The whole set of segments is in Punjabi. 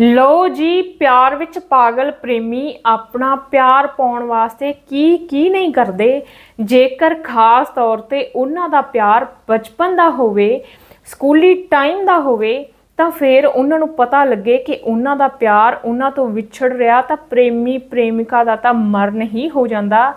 ਲਓ ਜੀ, ਪਿਆਰ ਵਿੱਚ ਪਾਗਲ ਪ੍ਰੇਮੀ ਆਪਣਾ ਪਿਆਰ ਪਾਉਣ ਵਾਸਤੇ ਕੀ ਕੀ ਨਹੀਂ ਕਰਦੇ? ਜੇਕਰ ਖਾਸ ਤੌਰ ਤੇ ਉਹਨਾਂ ਦਾ ਪਿਆਰ ਬਚਪਨ ਦਾ ਹੋਵੇ, ਸਕੂਲੀ ਟਾਈਮ ਦਾ ਹੋਵੇ, ਤਾਂ ਫਿਰ ਉਹਨਾਂ ਨੂੰ ਪਤਾ ਲੱਗੇ ਕਿ ਉਹਨਾਂ ਦਾ ਪਿਆਰ ਉਹਨਾਂ ਤੋਂ ਵਿਛੜ ਰਿਹਾ ਤਾਂ ਪ੍ਰੇਮੀ, ਪ੍ਰੇਮਿਕਾ ਦਾ ਤਾਂ ਮਰਨ ਹੀ ਹੋ ਜਾਂਦਾ।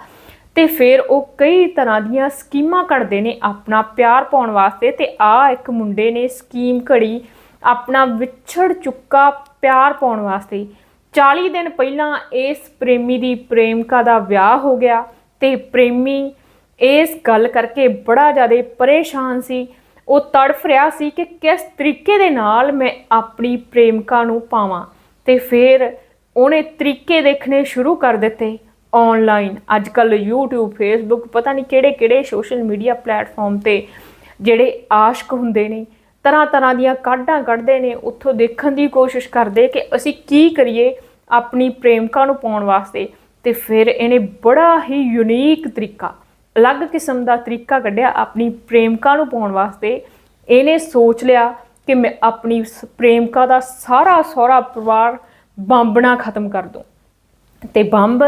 ਤੇ ਫਿਰ ਉਹ ਕਈ ਤਰ੍ਹਾਂ ਦੀਆਂ ਸਕੀਮਾਂ ਘੜਦੇ ਨੇ ਆਪਣਾ ਪਿਆਰ ਪਾਉਣ ਵਾਸਤੇ ਤੇ ਆ ਇੱਕ ਮੁੰਡੇ ਨੇ ਸਕੀਮ ਘੜੀ ਆਪਣਾ ਵਿਛੜ ਚੁੱਕਾ ਪਿਆਰ ਪਾਉਣ ਵਾਸਤੇ 40 ਦਿਨ ਪਹਿਲਾਂ ਇਸ ਪ੍ਰੇਮੀ ਦੀ ਪ੍ਰੇਮਿਕਾ ਦਾ ਵਿਆਹ ਹੋ ਗਿਆ ਤੇ ਪ੍ਰੇਮੀ ਇਸ ਗੱਲ ਕਰਕੇ ਬੜਾ ਜ਼ਿਆਦਾ ਪਰੇਸ਼ਾਨ ਸੀ। ਉਹ ਤੜਫ ਰਿਹਾ ਸੀ ਕਿ ਕਿਸ ਤਰੀਕੇ ਦੇ ਨਾਲ ਮੈਂ ਆਪਣੀ ਪ੍ਰੇਮਿਕਾ ਨੂੰ ਪਾਵਾਂ ਤੇ ਫਿਰ ਉਹਨੇ ਤਰੀਕੇ ਦੇਖਣੇ ਸ਼ੁਰੂ ਕਰ ਦਿੱਤੇ ਆਨਲਾਈਨ ਅੱਜ ਕੱਲ YouTube, Facebook, ਪਤਾ ਨਹੀਂ ਕਿਹੜੇ ਕਿਹੜੇ ਸੋਸ਼ਲ ਮੀਡੀਆ ਪਲੇਟਫਾਰਮ ਤੇ ਜਿਹੜੇ ਆਸ਼ਕ ਹੁੰਦੇ ਨੇ ਤਰ੍ਹਾਂ ਤਰ੍ਹਾਂ ਦੀਆਂ ਕਾਢਾਂ ਕੱਢਦੇ ਨੇ, ਉੱਥੋਂ ਦੇਖਣ ਦੀ ਕੋਸ਼ਿਸ਼ ਕਰਦੇ ਕਿ ਅਸੀਂ ਕੀ ਕਰੀਏ ਆਪਣੀ ਪ੍ਰੇਮਿਕਾ ਨੂੰ ਪਾਉਣ ਵਾਸਤੇ। ਤੇ ਫਿਰ ਇਹਨੇ ਬੜਾ ਹੀ ਯੂਨੀਕ ਤਰੀਕਾ, ਅਲੱਗ ਕਿਸਮ ਦਾ ਤਰੀਕਾ ਕੱਢਿਆ ਆਪਣੀ ਪ੍ਰੇਮਿਕਾ ਨੂੰ ਪਾਉਣ ਵਾਸਤੇ। ਇਹਨੇ ਸੋਚ ਲਿਆ ਕਿ ਮੈਂ ਆਪਣੀ ਸ- ਪ੍ਰੇਮਿਕਾ ਦਾ ਸਾਰਾ ਸਹੁਰਾ ਪਰਿਵਾਰ ਬੰਬਣਾ ਖਤਮ ਕਰ ਦੂੰ। ਤੇ ਬੰਬ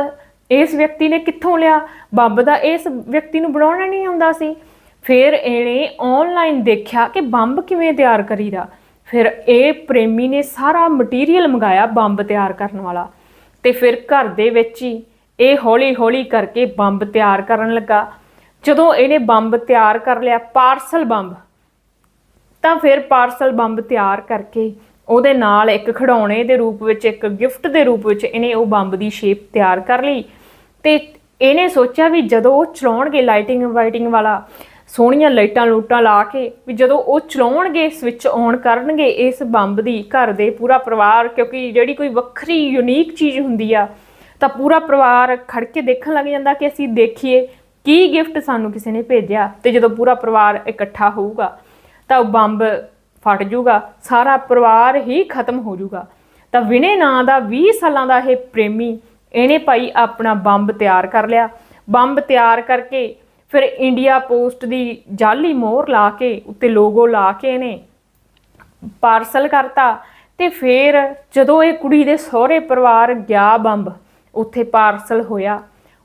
ਇਸ ਵਿਅਕਤੀ ਨੇ ਕਿੱਥੋਂ ਲਿਆ? ਬੰਬ ਦਾ ਇਸ ਵਿਅਕਤੀ ਨੂੰ ਬਣਾਉਣਾ ਨਹੀਂ ਆਉਂਦਾ ਸੀ। ਫਿਰ ਇਹਨੇ ਆਨਲਾਈਨ ਦੇਖਿਆ ਕਿ ਬੰਬ ਕਿਵੇਂ ਤਿਆਰ ਕਰੀਦਾ। ਫਿਰ ਇਹ ਪ੍ਰੇਮੀ ਨੇ ਸਾਰਾ ਮਟੀਰੀਅਲ ਮੰਗਾਇਆ ਬੰਬ ਤਿਆਰ ਕਰਨ ਵਾਲਾ। ਤੇ ਫਿਰ ਘਰ ਦੇ ਵਿੱਚ ਹੀ ਇਹ ਹੌਲੀ ਹੌਲੀ ਕਰਕੇ ਬੰਬ ਤਿਆਰ ਕਰਨ ਲੱਗਾ। ਜਦੋਂ ਇਹਨੇ ਬੰਬ ਤਿਆਰ ਕਰ ਲਿਆ ਪਾਰਸਲ ਬੰਬ, ਤਾਂ ਫਿਰ ਪਾਰਸਲ ਬੰਬ ਤਿਆਰ ਕਰਕੇ ਉਹਦੇ ਨਾਲ ਇੱਕ ਖਿਡੌਣੇ ਦੇ ਰੂਪ ਵਿੱਚ, ਇੱਕ ਗਿਫਟ ਦੇ ਰੂਪ ਵਿੱਚ ਇਹਨੇ ਉਹ ਬੰਬ ਦੀ ਸ਼ੇਪ ਤਿਆਰ ਕਰ ਲਈ। ਤੇ ਇਹਨੇ ਸੋਚਿਆ ਵੀ ਜਦੋਂ ਉਹ ਚਲਾਉਣਗੇ ਲਾਈਟਿੰਗ ਵਾਈਟਿੰਗ ਵਾਲਾ ਸੋਹਣੀਆਂ ਲਾਈਟਾਂ ਲੂਟਾਂ ਲਾ ਕੇ ਵੀ ਜਦੋਂ ਉਹ ਚਲਾਉਣਗੇ ਸਵਿਚ ਔਨ ਕਰਨਗੇ, ਇਸ ਬੰਬ ਦੀ ਘਰ ਦੇ ਪੂਰਾ ਪਰਿਵਾਰ, ਕਿਉਂਕਿ ਜਿਹੜੀ ਕੋਈ ਵੱਖਰੀ ਯੂਨੀਕ ਚੀਜ਼ ਹੁੰਦੀ ਆ, ਤਾਂ ਪੂਰਾ ਪਰਿਵਾਰ ਖੜ ਕੇ ਦੇਖਣ ਲੱਗ ਜਾਂਦਾ ਕਿ ਅਸੀਂ ਦੇਖੀਏ ਕੀ ਗਿਫਟ ਸਾਨੂੰ ਕਿਸੇ ਨੇ ਭੇਜਿਆ ਤੇ ਜਦੋਂ ਪੂਰਾ ਪਰਿਵਾਰ ਇਕੱਠਾ ਹੋਊਗਾ, ਤਾਂ ਉਹ ਬੰਬ ਫਟ ਜਾਊਗਾ ਸਾਰਾ ਪਰਿਵਾਰ ਹੀ ਖਤਮ ਹੋ ਜਾਊਗਾ ਤਾਂ ਵਿਨੇ ਨਾਂ ਦਾ 20 ਸਾਲਾਂ ਦਾ ਇਹ ਪ੍ਰੇਮੀ, ਇਹਨੇ ਭਾਈ ਆਪਣਾ ਬੰਬ ਤਿਆਰ ਕਰ ਲਿਆ। ਬੰਬ ਤਿਆਰ ਕਰਕੇ ਫਿਰ ਇੰਡੀਆ ਪੋਸਟ ਦੀ ਜਾਲੀ ਮੋਹਰ ਲਾ ਕੇ, ਉੱਤੇ ਲੋਗੋ ਲਾ ਕੇ ਇਹਨੇ ਪਾਰਸਲ ਕਰਤਾ ਤੇ ਫਿਰ ਜਦੋਂ ਇਹ ਕੁੜੀ ਦੇ ਸਹੁਰੇ ਪਰਿਵਾਰ ਗਿਆ ਬੰਬ, ਉੱਥੇ ਪਾਰਸਲ ਹੋਇਆ।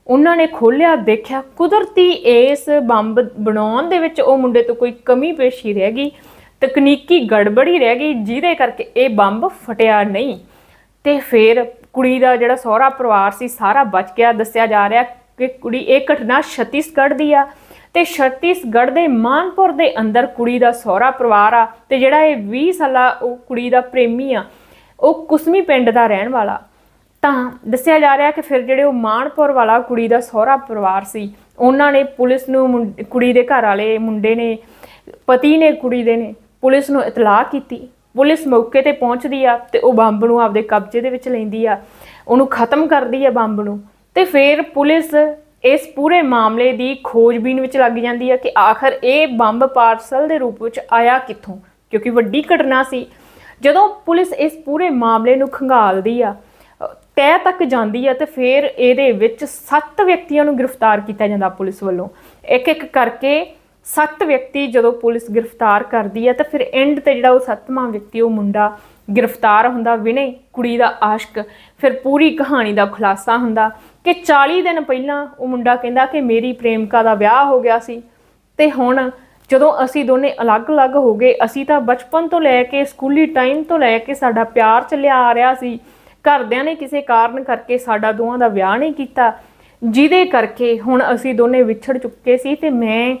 ਉਹਨਾਂ ਨੇ ਖੋਲ੍ਹਿਆ, ਦੇਖਿਆ ਕੁਦਰਤੀ ਇਸ ਬੰਬ ਬਣਾਉਣ ਦੇ ਵਿੱਚ ਉਹ ਮੁੰਡੇ ਤੋਂ ਕੋਈ ਕਮੀ ਪੇਸ਼ੀ ਰਹਿ ਗਈ, ਤਕਨੀਕੀ ਗੜਬੜੀ ਰਹਿ ਗਈ, ਜਿਹਦੇ ਕਰਕੇ ਇਹ ਬੰਬ ਫਟਿਆ ਨਹੀਂ। ਤੇ ਫਿਰ ਕੁੜੀ ਦਾ ਜਿਹੜਾ ਸਹੁਰਾ ਪਰਿਵਾਰ ਸੀ, ਸਾਰਾ ਬਚ ਗਿਆ, ਦੱਸਿਆ ਜਾ ਰਿਹਾ ਕਿ ਕੁੜੀ, ਇਹ ਘਟਨਾ ਛੱਤੀਸਗੜ੍ਹ ਦੀ ਆ ਤੇ ਛੱਤੀਸਗੜ੍ਹ ਦੇ ਮਾਨਪੁਰ ਦੇ ਅੰਦਰ ਕੁੜੀ ਦਾ ਸਹੁਰਾ ਪਰਿਵਾਰ ਆ ਤੇ ਜਿਹੜਾ ਇਹ 20 ਸਾਲਾ ਉਹ ਕੁੜੀ ਦਾ ਪ੍ਰੇਮੀ ਆ, ਉਹ ਕੁਸਮੀ ਪਿੰਡ ਦਾ ਰਹਿਣ ਵਾਲਾ। ਤਾਂ ਦੱਸਿਆ ਜਾ ਰਿਹਾ ਕਿ ਫਿਰ ਜਿਹੜੇ ਉਹ ਮਾਨਪੁਰ ਵਾਲਾ ਕੁੜੀ ਦਾ ਸਹੁਰਾ ਪਰਿਵਾਰ ਸੀ, ਉਹਨਾਂ ਨੇ ਪੁਲਿਸ ਨੂੰ ਮੁੰ- ਕੁੜੀ ਦੇ ਘਰ ਵਾਲੇ ਮੁੰਡੇ ਨੇ, ਪਤੀ ਨੇ ਕੁੜੀ ਦੇ ਨੇ, ਪੁਲਿਸ ਨੂੰ ਇਤਲਾਹ ਕੀਤੀ। ਪੁਲਿਸ ਮੌਕੇ ਤੇ ਪਹੁੰਚਦੀ ਆ ਤੇ ਉਹ ਬੰਬ ਨੂੰ ਆਪਦੇ ਕਬਜ਼ੇ ਦੇ ਵਿੱਚ ਲੈਂਦੀ ਆ। ਉਹਨੂੰ ਖਤਮ ਕਰਦੀ ਆ ਬੰਬ ਨੂੰ। ਤੇ ਫਿਰ ਪੁਲਿਸ ਇਸ ਪੂਰੇ ਮਾਮਲੇ ਦੀ ਖੋਜਬੀਨ ਵਿੱਚ ਲੱਗ ਜਾਂਦੀ ਆ ਕਿ ਆਖਰ ਇਹ ਬੰਬ ਪਾਰਸਲ ਦੇ ਰੂਪ ਵਿੱਚ ਆਇਆ ਕਿੱਥੋਂ? ਕਿਉਂਕਿ ਵੱਡੀ ਘਟਨਾ ਸੀ। ਜਦੋਂ ਪੁਲਿਸ ਇਸ ਪੂਰੇ ਮਾਮਲੇ ਨੂੰ ਖੰਗਾਲਦੀ ਆ ਅ, ਤੱਕ ਜਾਂਦੀ ਆ ਤੇ ਫਿਰ ਇਹਦੇ ਵਿੱਚ 7 ਵਿਅਕਤੀਆਂ ਨੂੰ ਗ੍ਰਿਫਤਾਰ ਕੀਤਾ ਜਾਂਦਾ ਪੁਲਿਸ ਵੱਲੋਂ। ਇੱਕ ਇੱਕ ਕਰਕੇ 7 ਵਿਅਕਤੀ ਜਦੋਂ ਪੁਲਿਸ ਗ੍ਰਿਫਤਾਰ ਕਰਦੀ ਹੈ ਤਾਂ ਫਿਰ ਐਂਡ ਤੇ ਜਿਹੜਾ ਉਹ ਸੱਤਵਾਂ ਵਿਅਕਤੀ ਉਹ ਮੁੰਡਾ ਗ੍ਰਿਫਤਾਰ ਹੁੰਦਾ ਵਿਨੇ ਕੁੜੀ ਦਾ ਆਸ਼ਕ, ਫਿਰ ਪੂਰੀ ਕਹਾਣੀ ਦਾ ਖੁਲਾਸਾ ਹੁੰਦਾ ਕਿ 40 ਦਿਨ ਪਹਿਲਾਂ ਉਹ ਮੁੰਡਾ ਕਹਿੰਦਾ ਕਿ ਮੇਰੀ ਪ੍ਰੇਮਿਕਾ ਦਾ ਵਿਆਹ ਹੋ ਗਿਆ ਸੀ। ਤੇ ਹੁਣ ਜਦੋਂ ਅਸੀਂ ਦੋਨੇ ਅਲੱਗ-ਅਲੱਗ ਹੋ ਗਏ, ਅਸੀਂ ਤਾਂ ਬਚਪਨ ਤੋਂ ਲੈ ਕੇ ਸਕੂਲੀ ਟਾਈਮ ਤੋਂ ਲੈ ਕੇ ਸਾਡਾ ਪਿਆਰ ਚੱਲਿਆ ਆ ਰਿਹਾ ਸੀ। ਘਰਦਿਆਂ ਨੇ ਕਿਸੇ ਕਾਰਨ ਕਰਕੇ ਸਾਡਾ ਦੋਵਾਂ ਦਾ ਵਿਆਹ ਨਹੀਂ ਕੀਤਾ। ਜਿਹਦੇ ਕਰਕੇ ਹੁਣ ਅਸੀਂ ਦੋਨੇ ਵਿਛੜ ਚੁੱਕੇ ਸੀ ਤੇ ਮੈਂ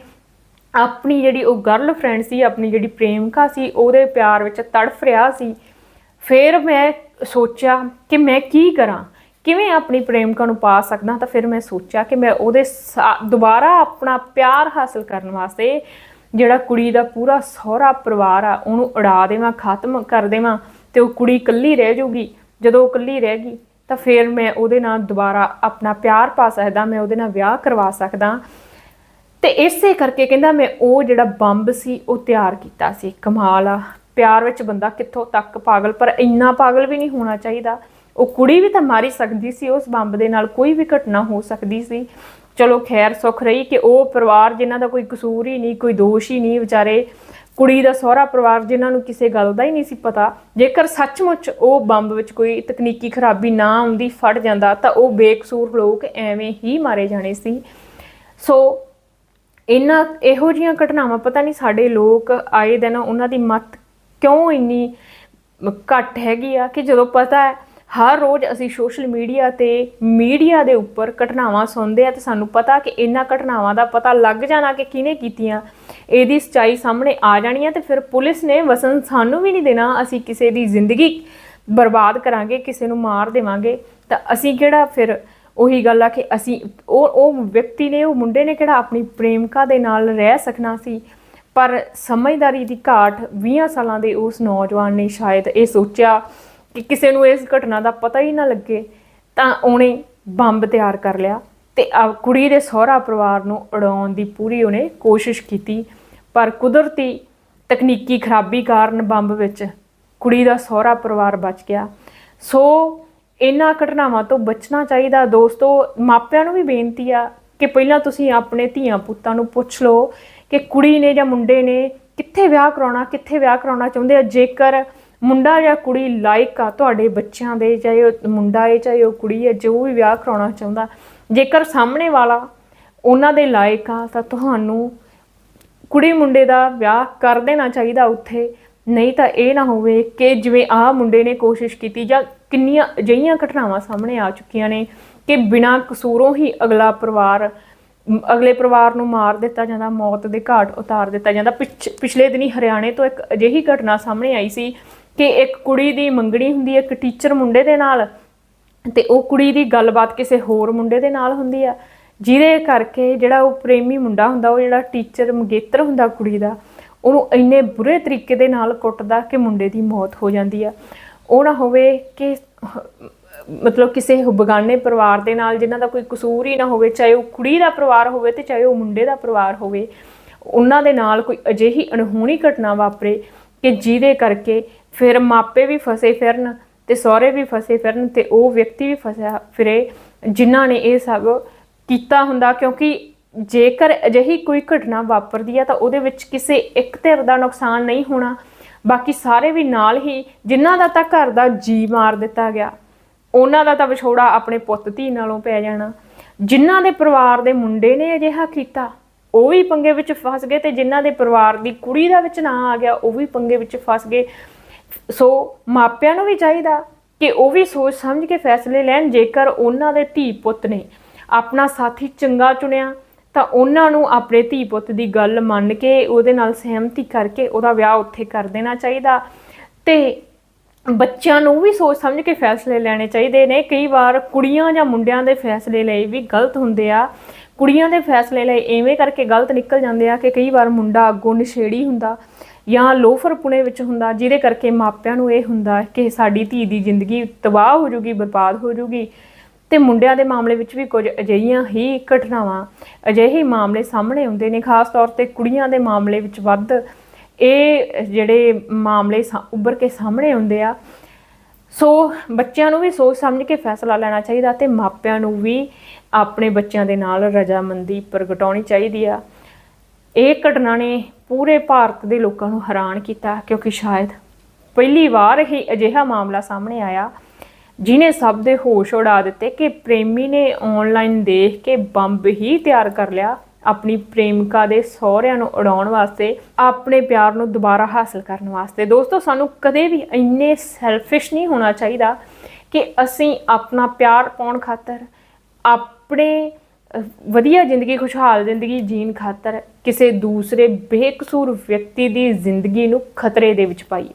ਆਪਣੀ ਜਿਹੜੀ ਉਹ ਗਰਲਫਰੈਂਡ ਸੀ, ਆਪਣੀ ਜਿਹੜੀ ਪ੍ਰੇਮਿਕਾ ਸੀ, ਉਹਦੇ ਪਿਆਰ ਵਿੱਚ ਤੜਫ ਰਿਹਾ ਸੀ। ਫਿਰ ਮੈਂ ਸੋਚਿਆ ਕਿ ਮੈਂ ਕੀ ਕਰਾਂ? ਕਿਵੇਂ ਆਪਣੀ ਪ੍ਰੇਮਿਕਾ ਨੂੰ ਪਾ ਸਕਦਾ ਤਾਂ ਫਿਰ ਮੈਂ ਸੋਚਿਆ ਕਿ ਮੈਂ ਉਹਦੇ ਸਾ- ਦੁਬਾਰਾ ਆਪਣਾ ਪਿਆਰ ਹਾਸਲ ਕਰਨ ਵਾਸਤੇ ਜਿਹੜਾ ਕੁੜੀ ਦਾ ਪੂਰਾ ਸਹੁਰਾ ਪਰਿਵਾਰ ਆ, ਉਹਨੂੰ ਉਡਾ ਦੇਵਾਂ, ਖਤਮ ਕਰ ਦੇਵਾਂ ਤੇ ਉਹ ਕੁੜੀ ਇਕੱਲੀ ਰਹਿ ਜਾਊਗੀ। ਜਦੋਂ ਉਹ ਇਕੱਲੀ ਰਹਿ ਗਈ ਤਾਂ ਫਿਰ ਮੈਂ ਉਹਦੇ ਨਾਲ ਦੁਬਾਰਾ ਆਪਣਾ ਪਿਆਰ ਪਾ ਸਕਦਾ, ਮੈਂ ਉਹਦੇ ਨਾਲ ਵਿਆਹ ਕਰਵਾ ਸਕਦਾ। ਤੇ ਇਸੇ ਕਰਕੇ ਕਹਿੰਦਾ ਮੈਂ ਉਹ ਜਿਹੜਾ ਬੰਬ ਸੀ, ਉਹ ਤਿਆਰ ਕੀਤਾ ਸੀ। ਕਮਾਲ ਆ। ਪਿਆਰ ਵਿੱਚ ਬੰਦਾ ਕਿੱਥੋਂ ਤੱਕ ਪਾਗਲ, ਪਰ ਇੰਨਾ ਪਾਗਲ ਵੀ ਨਹੀਂ ਹੋਣਾ ਚਾਹੀਦਾ। ਉਹ ਕੁੜੀ ਵੀ ਤਾਂ ਮਾਰੀ ਸਕਦੀ ਸੀ, ਉਸ ਬੰਬ ਦੇ ਨਾਲ ਕੋਈ ਵੀ ਘਟਨਾ ਹੋ ਸਕਦੀ ਸੀ। ਚਲੋ ਖੈਰ, ਸੁਖ ਰਹੀ ਕਿ ਉਹ ਪਰਿਵਾਰ ਜਿਨ੍ਹਾਂ ਦਾ ਕੋਈ ਕਸੂਰ ਹੀ ਨਹੀਂ, ਕੋਈ ਦੋਸ਼ ਹੀ ਨਹੀਂ ਵਿਚਾਰੇ, ਕੁੜੀ ਦਾ ਸਹੁਰਾ ਪਰਿਵਾਰ ਜਿਨ੍ਹਾਂ ਨੂੰ ਕਿਸੇ ਗੱਲ ਦਾ ਹੀ ਨਹੀਂ ਸੀ ਪਤਾ। ਜੇਕਰ ਸੱਚਮੁੱਚ ਉਹ ਬੰਬ ਵਿੱਚ ਕੋਈ ਤਕਨੀਕੀ ਖਰਾਬੀ ਨਾ ਆਉਂਦੀ, ਫੜ ਜਾਂਦਾ, ਤਾਂ ਉਹ ਬੇਕਸੂਰ ਲੋਕ ਐਵੇਂ ਹੀ ਮਾਰੇ ਜਾਣੇ ਸੀ। ਸੋ, ਇਹਨਾਂ ਇਹੋ ਜੀਆਂ ਘਟਨਾਵਾਂ, ਪਤਾ ਨਹੀਂ ਸਾਡੇ ਲੋਕ ਆਏ ਦਿਨ ਉਹਨਾਂ ਦੀ ਮੱਤ ਕਿਉਂ ਇੰਨੀ ਘੱਟ ਹੈਗੀ ਆ ਕਿ ਜਦੋਂ ਪਤਾ ਹੈ, ਹਰ ਰੋਜ਼ ਅਸੀਂ ਸੋਸ਼ਲ ਮੀਡੀਆ ਤੇ ਮੀਡੀਆ ਦੇ ਉੱਪਰ ਘਟਨਾਵਾਂ ਸੁਣਦੇ ਆ ਤੇ ਸਾਨੂੰ ਪਤਾ ਕਿ ਇਹਨਾਂ ਘਟਨਾਵਾਂ ਦਾ ਪਤਾ ਲੱਗ ਜਾਣਾ ਕਿ ਕਿਹਨੇ ਕੀਤੀਆਂ। ਇਹਦੀ ਸਚਾਈ ਸਾਹਮਣੇ ਆ ਜਾਣੀ ਆ ਤੇ ਫਿਰ ਪੁਲਿਸ ਨੇ ਵਸਨ ਸਾਨੂੰ ਵੀ ਨਹੀਂ ਦੇਣਾ, ਅਸੀਂ ਕਿਸੇ ਦੀ ਜ਼ਿੰਦਗੀ ਬਰਬਾਦ ਕਰਾਂਗੇ, ਕਿਸੇ ਨੂੰ ਮਾਰ ਦੇਵਾਂਗੇ। ਤਾਂ ਅਸੀਂ ਕਿਹੜਾ ਫਿਰ ਉਹੀ ਗੱਲ ਆ ਕਿ ਅਸੀਂ ਉਹ ਉਹ ਵਿਅਕਤੀ ਨੇ, ਉਹ ਮੁੰਡੇ ਨੇ ਕਿਹੜਾ ਆਪਣੀ ਪ੍ਰੇਮਿਕਾ ਦੇ ਨਾਲ ਰਹਿ ਸਕਣਾ ਸੀ? ਪਰ ਸਮਝਦਾਰੀ ਦੀ ਘਾਟ 20 ਸਾਲਾਂ ਦੇ ਉਸ ਨੌਜਵਾਨ ਨੇ ਸ਼ਾਇਦ ਇਹ ਸੋਚਿਆ ਕਿ ਕਿਸੇ ਨੂੰ ਇਸ ਘਟਨਾ ਦਾ ਪਤਾ ਹੀ ਨਾ ਲੱਗੇ, ਤਾਂ ਉਹਨੇ ਬੰਬ ਤਿਆਰ ਕਰ ਲਿਆ ਤੇ ਆ ਕੁੜੀ ਦੇ ਸਹੁਰਾ ਪਰਿਵਾਰ ਨੂੰ ਉਡਾਉਣ ਦੀ ਪੂਰੀ ਉਹਨੇ ਕੋਸ਼ਿਸ਼ ਕੀਤੀ, ਪਰ ਕੁਦਰਤੀ ਤਕਨੀਕੀ ਖਰਾਬੀ ਕਾਰਨ ਬੰਬ ਵਿੱਚ ਕੁੜੀ ਦਾ ਸਹੁਰਾ ਪਰਿਵਾਰ ਬਚ ਗਿਆ। ਸੋ ਇਹਨਾਂ ਘਟਨਾਵਾਂ ਤੋਂ ਬਚਣਾ ਚਾਹੀਦਾ ਦੋਸਤੋ, ਮਾਪਿਆਂ ਨੂੰ ਵੀ ਬੇਨਤੀ ਆ ਕਿ ਪਹਿਲਾਂ ਤੁਸੀਂ ਆਪਣੇ ਧੀਆਂ ਪੁੱਤਾਂ ਨੂੰ ਪੁੱਛ ਲਓ ਕਿ ਕੁੜੀ ਨੇ ਜਾਂ ਮੁੰਡੇ ਨੇ ਕਿੱਥੇ ਵਿਆਹ ਕਰਾਉਣਾ, ਕਿੱਥੇ ਵਿਆਹ ਕਰਾਉਣਾ ਚਾਹੁੰਦੇ ਆ? ਜੇਕਰ ਮੁੰਡਾ ਜਾਂ ਕੁੜੀ ਲਾਇਕ ਆ ਤੁਹਾਡੇ ਬੱਚਿਆਂ ਦੇ, ਚਾਹੇ ਉਹ ਮੁੰਡਾ ਹੈ ਚਾਹੇ ਉਹ ਕੁੜੀ ਹੈ ਜੋ ਵੀ ਵਿਆਹ ਕਰਾਉਣਾ ਚਾਹੁੰਦਾ, ਜੇਕਰ ਸਾਹਮਣੇ ਵਾਲਾ ਉਹਨਾਂ ਦੇ ਲਾਇਕ ਆ, ਤਾਂ ਤੁਹਾਨੂੰ ਕੁੜੀ ਮੁੰਡੇ ਦਾ ਵਿਆਹ ਕਰ ਦੇਣਾ ਚਾਹੀਦਾ ਉੱਥੇ। ਨਹੀਂ ਤਾਂ ਇਹ ਨਾ ਹੋਵੇ ਕਿ ਜਿਵੇਂ ਆਹ ਮੁੰਡੇ ਨੇ ਕੋਸ਼ਿਸ਼ ਕੀਤੀ ਜਾਂ ਕਿੰਨੀਆਂ ਅਜਿਹੀਆਂ ਘਟਨਾਵਾਂ ਸਾਹਮਣੇ ਆ ਚੁੱਕੀਆਂ ਨੇ ਕਿ ਬਿਨਾਂ ਕਸੂਰੋਂ ਹੀ ਅਗਲਾ ਪਰਿਵਾਰ ਅਗਲੇ ਪਰਿਵਾਰ ਨੂੰ ਮਾਰ ਦਿੱਤਾ ਜਾਂਦਾ, ਮੌਤ ਦੇ ਘਾਟ ਉਤਾਰ ਦਿੱਤਾ ਜਾਂਦਾ। ਪਿਛ- ਪਿਛਲੇ ਦਿਨੀ ਹਰਿਆਣੇ ਤੋਂ ਇੱਕ ਅਜਿਹੀ ਘਟਨਾ ਸਾਹਮਣੇ ਆਈ ਸੀ ਕਿ ਇੱਕ ਕੁੜੀ ਦੀ ਮੰਗਣੀ ਹੁੰਦੀ ਹੈ ਇੱਕ ਟੀਚਰ ਮੁੰਡੇ ਦੇ ਨਾਲ ਤੇ ਉਹ ਕੁੜੀ ਦੀ ਗੱਲਬਾਤ ਕਿਸੇ ਹੋਰ ਮੁੰਡੇ ਦੇ ਨਾਲ ਹੁੰਦੀ ਆ, ਜਿਹਦੇ ਕਰਕੇ ਜਿਹੜਾ ਉਹ ਪ੍ਰੇਮੀ ਮੁੰਡਾ ਹੁੰਦਾ, ਉਹ ਜਿਹੜਾ ਟੀਚਰ ਮੰਗੇਤਰ ਹੁੰਦਾ ਕੁੜੀ ਦਾ, ਉਹਨੂੰ ਇੰਨੇ ਬੁਰੇ ਤਰੀਕੇ ਦੇ ਨਾਲ ਕੁੱਟਦਾ ਕਿ ਮੁੰਡੇ ਦੀ ਮੌਤ ਹੋ ਜਾਂਦੀ ਆ। ਉਹ ਨਾ ਹੋਵੇ ਕਿ ਮਤਲਬ ਕਿਸੇ ਬਗਾਨੇ ਪਰਿਵਾਰ ਦੇ ਨਾਲ ਜਿਨ੍ਹਾਂ ਦਾ ਕੋਈ ਕਸੂਰ ਹੀ ਨਾ ਹੋਵੇ, ਚਾਹੇ ਉਹ ਕੁੜੀ ਦਾ ਪਰਿਵਾਰ ਹੋਵੇ ਤੇ ਚਾਹੇ ਉਹ ਮੁੰਡੇ ਦਾ ਪਰਿਵਾਰ ਹੋਵੇ, ਉਹਨਾਂ ਦੇ ਨਾਲ ਕੋਈ ਅਜਿਹੀ ਅਣਹੋਣੀ ਘਟਨਾ ਵਾਪਰੇ ਕਿ ਜਿਹਦੇ ਕਰਕੇ ਫਿਰ ਮਾਪੇ ਵੀ ਫਸੇ ਫਿਰਨ ਤੇ ਸਹੁਰੇ ਵੀ ਫਸੇ ਫਿਰਨ ਤੇ ਉਹ ਵਿਅਕਤੀ ਵੀ ਫਸਿਆ ਫਿਰੇ, ਜਿਨ੍ਹਾਂ ਨੇ ਇਹ ਸਭ ਕੀਤਾ ਹੁੰਦਾ। ਕਿਉਂਕਿ ਜੇਕਰ ਅਜਿਹੀ ਕੋਈ ਘਟਨਾ ਵਾਪਰਦੀ ਹੈ ਤਾਂ ਉਹਦੇ ਵਿੱਚ ਕਿਸੇ ਇੱਕ ਧਿਰ ਦਾ ਨੁਕਸਾਨ ਨਹੀਂ ਹੋਣਾ, ਬਾਕੀ ਸਾਰੇ ਵੀ ਨਾਲ ਹੀ ਜਿਨ੍ਹਾਂ ਦਾ ਤਾਂ ਘਰ ਦਾ ਜੀ ਮਾਰ ਦਿੱਤਾ ਗਿਆ। ਉਹਨਾਂ ਦਾ ਤਾਂ ਵਿਛੋੜਾ ਆਪਣੇ ਪੁੱਤ ਧੀ ਨਾਲੋਂ ਪੈ ਜਾਣਾ। ਜਿਨ੍ਹਾਂ ਦੇ ਪਰਿਵਾਰ ਦੇ ਮੁੰਡੇ ਨੇ ਅਜਿਹਾ ਕੀਤਾ, ਉਹ ਵੀ ਪੰਗੇ ਵਿੱਚ ਫਸ ਗਏ ਤੇ ਜਿਨ੍ਹਾਂ ਦੇ ਪਰਿਵਾਰ ਦੀ ਕੁੜੀ ਦਾ ਵਿੱਚ ਨਾ ਆ ਗਿਆ, ਉਹ ਵੀ ਪੰਗੇ ਵਿੱਚ ਫਸ ਗਏ। ਸੋ ਮਾਪਿਆਂ ਨੂੰ ਵੀ ਚਾਹੀਦਾ ਕਿ ਉਹ ਵੀ ਸੋਚ ਸਮਝ ਕੇ ਫੈਸਲੇ ਲੈਣ, ਜੇਕਰ ਉਹਨਾਂ ਦੇ ਧੀ ਪੁੱਤ ਨੇ ਆਪਣਾ ਸਾਥੀ ਚੰਗਾ ਚੁਣਿਆ, ਤਾਂ ਉਹਨਾਂ ਨੂੰ ਆਪਣੇ ਧੀ ਪੁੱਤ ਦੀ ਗੱਲ ਮੰਨ ਕੇ ਉਹਦੇ ਨਾਲ ਸਹਿਮਤੀ ਕਰਕੇ ਉਹਦਾ ਵਿਆਹ ਉੱਥੇ ਕਰ ਦੇਣਾ ਚਾਹੀਦਾ। ਤੇ ਬੱਚਿਆਂ ਨੂੰ ਵੀ ਸੋਚ ਸਮਝ ਕੇ ਫੈਸਲੇ ਲੈਣੇ ਚਾਹੀਦੇ ਨੇ। ਕਈ ਵਾਰ ਕੁੜੀਆਂ ਜਾਂ ਮੁੰਡਿਆਂ ਦੇ ਫੈਸਲੇ ਲਈ ਵੀ ਗਲਤ ਹੁੰਦੇ ਆ। ਕੁੜੀਆਂ ਦੇ ਫੈਸਲੇ ਲਈ ਐਵੇਂ ਕਰਕੇ ਗਲਤ ਨਿਕਲ ਜਾਂਦੇ ਆ ਕਿ ਕਈ ਵਾਰ ਮੁੰਡਾ ਅੱਗੋਂ ਨਸ਼ੇੜੀ ਹੁੰਦਾ ਜਾਂ ਲੋਫਰ ਪੁਣੇ ਵਿੱਚ ਹੁੰਦਾ, ਜਿਹਦੇ ਕਰਕੇ ਮਾਪਿਆਂ ਨੂੰ ਇਹ ਹੁੰਦਾ ਕਿ ਸਾਡੀ ਧੀ ਦੀ ਜ਼ਿੰਦਗੀ ਤਬਾਹ ਹੋ ਜੂਗੀ, ਬਰਬਾਦ ਹੋ ਜੂਗੀ। ਤੇ ਮੁੰਡਿਆਂ ਦੇ ਮਾਮਲੇ ਵਿੱਚ ਵੀ ਕੁਝ ਅਜਿਹੀਆਂ ਹੀ ਘਟਨਾਵਾਂ, ਅਜਿਹੇ ਮਾਮਲੇ ਸਾਹਮਣੇ ਆਉਂਦੇ ਨੇ। ਖਾਸ ਤੌਰ ਤੇ ਕੁੜੀਆਂ ਦੇ ਮਾਮਲੇ ਵਿੱਚ ਵੱਧ ਇਹ ਜਿਹੜੇ ਮਾਮਲੇ ਸਾ- ਉੱਭਰ ਕੇ ਸਾਹਮਣੇ ਆਉਂਦੇ ਆ, ਸੋ ਬੱਚਿਆਂ ਨੂੰ ਵੀ ਸੋਚ ਸਮਝ ਕੇ ਫੈਸਲਾ ਲੈਣਾ ਚਾਹੀਦਾ ਤੇ ਮਾਪਿਆਂ ਨੂੰ ਵੀ ਆਪਣੇ ਬੱਚਿਆਂ ਦੇ ਨਾਲ ਰਜਾਮੰਦੀ ਪ੍ਰਗਟਾਉਣੀ ਚਾਹੀਦੀ ਆ। ਇਹ ਘਟਨਾ ਨੇ ਪੂਰੇ ਭਾਰਤ ਦੇ ਲੋਕਾਂ ਨੂੰ ਹੈਰਾਨ ਕੀਤਾ ਕਿਉਂਕਿ ਸ਼ਾਇਦ ਪਹਿਲੀ ਵਾਰ ਹੀ ਅਜਿਹਾ ਮਾਮਲਾ ਸਾਹਮਣੇ ਆਇਆ, ਜਿਨੇ ਸਭ ਦੇ ਹੋਸ਼ ਉਡਾ ਦਿੱਤੇ ਕਿ ਪ੍ਰੇਮੀ ਨੇ ਆਨਲਾਈਨ ਦੇਖ ਕੇ ਬੰਬ ਹੀ ਤਿਆਰ ਕਰ ਲਿਆ। ਆਪਣੀ ਪ੍ਰੇਮਿਕਾ ਦੇ ਸਹੁਰਿਆਂ ਨੂੰ ਉਡਾਉਣ ਵਾਸਤੇ, ਆਪਣੇ ਪਿਆਰ ਨੂੰ ਦੁਬਾਰਾ ਹਾਸਲ ਕਰਨ ਵਾਸਤੇ। ਦੋਸਤੋ, ਸਾਨੂੰ ਕਦੇ ਵੀ ਇੰਨੇ ਸੈਲਫਿਸ਼ ਨਹੀਂ ਹੋਣਾ ਚਾਹੀਦਾ ਕਿ ਅਸੀਂ ਆਪਣਾ ਪਿਆਰ ਪਾਉਣ ਖਾਤਰ, ਆਪਣੇ ਵਧੀਆ ਜ਼ਿੰਦਗੀ, ਖੁਸ਼ਹਾਲ ਜ਼ਿੰਦਗੀ ਜੀਣ ਖਾਤਰ ਕਿਸੇ ਦੂਸਰੇ ਬੇਕਸੂਰ ਵਿਅਕਤੀ ਦੀ ਜ਼ਿੰਦਗੀ ਨੂੰ ਖਤਰੇ ਦੇ ਵਿੱਚ ਪਾਈਏ।